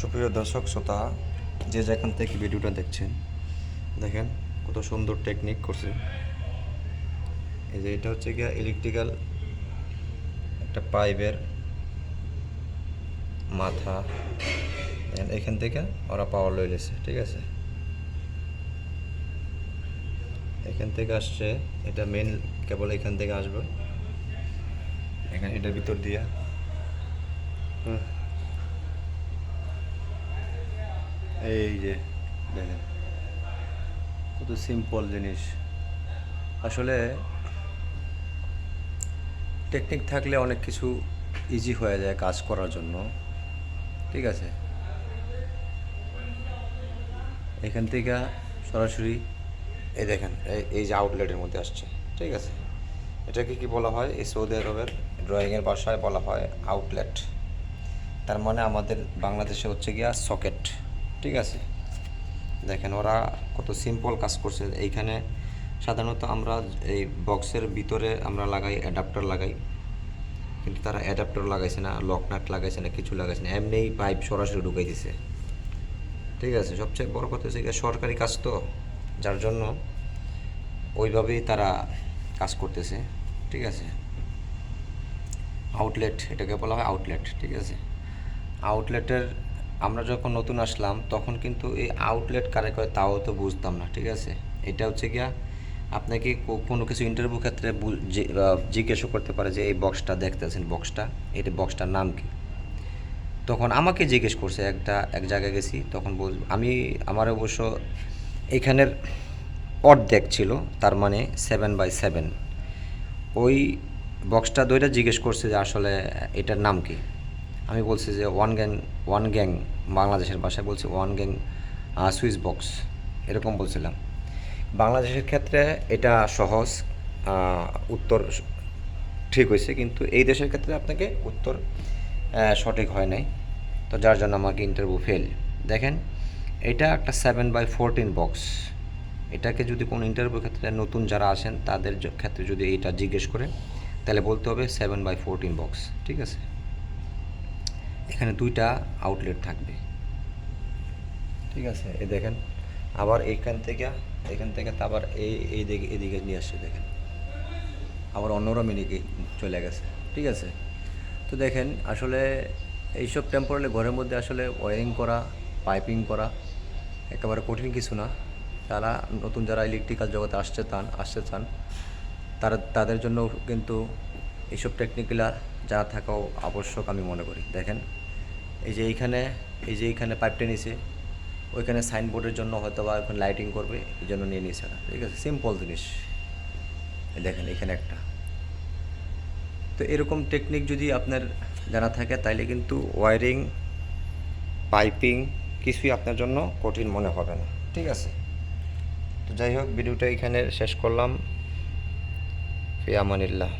সুপ্রিয় দর্শক, শ্রোতা, যে যেখান থেকে ভিডিওটা দেখছেন, দেখেন কত সুন্দর টেকনিক করছে। এই যে এটা হচ্ছে গিয়া ইলেকট্রিক্যাল একটা পাইপের মাথা। এখান থেকে ওরা পাওয়ার লই লেছে, ঠিক আছে? এখান থেকে আসছে, এটা মেন কেবল এখান থেকে আসবে। এখানে এটার ভিতর দিয়া। হুম এই যে, দেখেন, কত সিম্পল জিনিস। আসলে টেকনিক থাকলে অনেক কিছু ইজি হয়ে যায় কাজ করার জন্য। ঠিক আছে? এখান থেকে সরাসরি, এই দেখেন, এই যে আউটলেটের মধ্যে আসছে। ঠিক আছে? এটাকে কি বলা হয়? এই সৌদি আরবের ড্রয়িংয়ের ভাষায় বলা হয় আউটলেট তার মানে আমাদের বাংলাদেশে হচ্ছে গিয়া সকেট ঠিক আছে। দেখেন ওরা কত সিম্পল কাজ করছে। এইখানে সাধারণত আমরা এই বক্সের ভিতরে আমরা লাগাই অ্যাডাপ্টার লাগাই। কিন্তু তারা অ্যাডাপ্টার লাগাইছে না লক নাট লাগাইছে না, কিছু লাগাইছে না। এমনিই পাইপ সরাসরি ঢুকাই দিছে ঠিক আছে, সবচেয়ে বড় কথা হচ্ছে সরকারি কাজ তো, যার জন্য ওইভাবেই তারা কাজ করতেছে। ঠিক আছে। আউটলেট এটাকে বলা হয় আউটলেট ঠিক আছে। আউটলেটের আমরা যখন নতুন আসলাম, তখন কিন্তু এই আউটলেট কারে করে তাও তো বুঝতাম না, ঠিক আছে? এটা হচ্ছে গিয়া আপনাকে কোনো কিছু ইন্টারভিউ ক্ষেত্রে জিজ্ঞাসা করতে পারে যে, এই বক্সটা দেখতেছেন বক্সটা এটা বক্সটার নাম কি? তখন আমাকে জিজ্ঞেস করছে, একটা এক জায়গায় গেছি। তখন বল আমি, আমার অবশ্য এখানের অর্ধেক ছিল, তার মানে সেভেন বাই সেভেন ওই বক্সটা দইটা জিজ্ঞেস করছে যে, আসলে এটার নাম কি? আমি বলছি যে ওয়ান গ্যাং ওয়ান গ্যাং বাংলাদেশের ভাষায় বলছি ওয়ান গ্যাং সুইচ বক্স এরকম বলছিলাম। বাংলাদেশের ক্ষেত্রে এটা সহজ উত্তর ঠিক হয়েছে, কিন্তু এই দেশের ক্ষেত্রে আপনাকে উত্তর সঠিক হয় নাই। তো যার জন্য আমাকে ইন্টারভিউ ফেল দেখেন, এটা একটা সেভেন বাই ফোরটিন বক্স এটাকে যদি কোনো ইন্টারভিউ ক্ষেত্রে নতুন যারা আসেন, তাদের ক্ষেত্রে যদি এটা জিজ্ঞেস করে, তাহলে বলতে হবে সেভেন বাই ফোরটিন বক্স ঠিক আছে? এখানে দুইটা আউটলেট থাকবে। ঠিক আছে? এই দেখেন, আবার এইখান থেকে, এখান থেকে তো আবার এই এই দিকে, এদিকে নিয়ে আসছে, দেখেন। আবার অন্যরা মিনিকে চলে গেছে। ঠিক আছে? তো দেখেন, আসলে এইসব টেম্পোরালি ঘরের মধ্যে আসলে ওয়ারিং করা পাইপিং করা একেবারে কঠিন কিছু না। যারা নতুন যারা ইলেকট্রিক্যাল জগতে আসতে চান আসতে চান, তারা, তাদের জন্য কিন্তু এইসব টেকনিকগুলা জানা থাকাও আবশ্যক আমি মনে করি। দেখেন এই যে এইখানে, এই যে এইখানে পাইপটা নিছে, ওইখানে সাইনবোর্ডের জন্য হয়তো বা ওখানে লাইটিং করবে, এই জন্য নিয়ে নিছে না। ঠিক আছে? সিম্পল জিনিস। দেখেন, এখানে একটা। তো এরকম টেকনিক যদি আপনার জানা থাকে, তাইলে কিন্তু ওয়ারিং পাইপিং কিছুই আপনার জন্য কঠিন মনে হবে না। ঠিক আছে? তো যাই হোক ভিডিওটা এখানে শেষ করলাম। ফি আমানিল্লাহ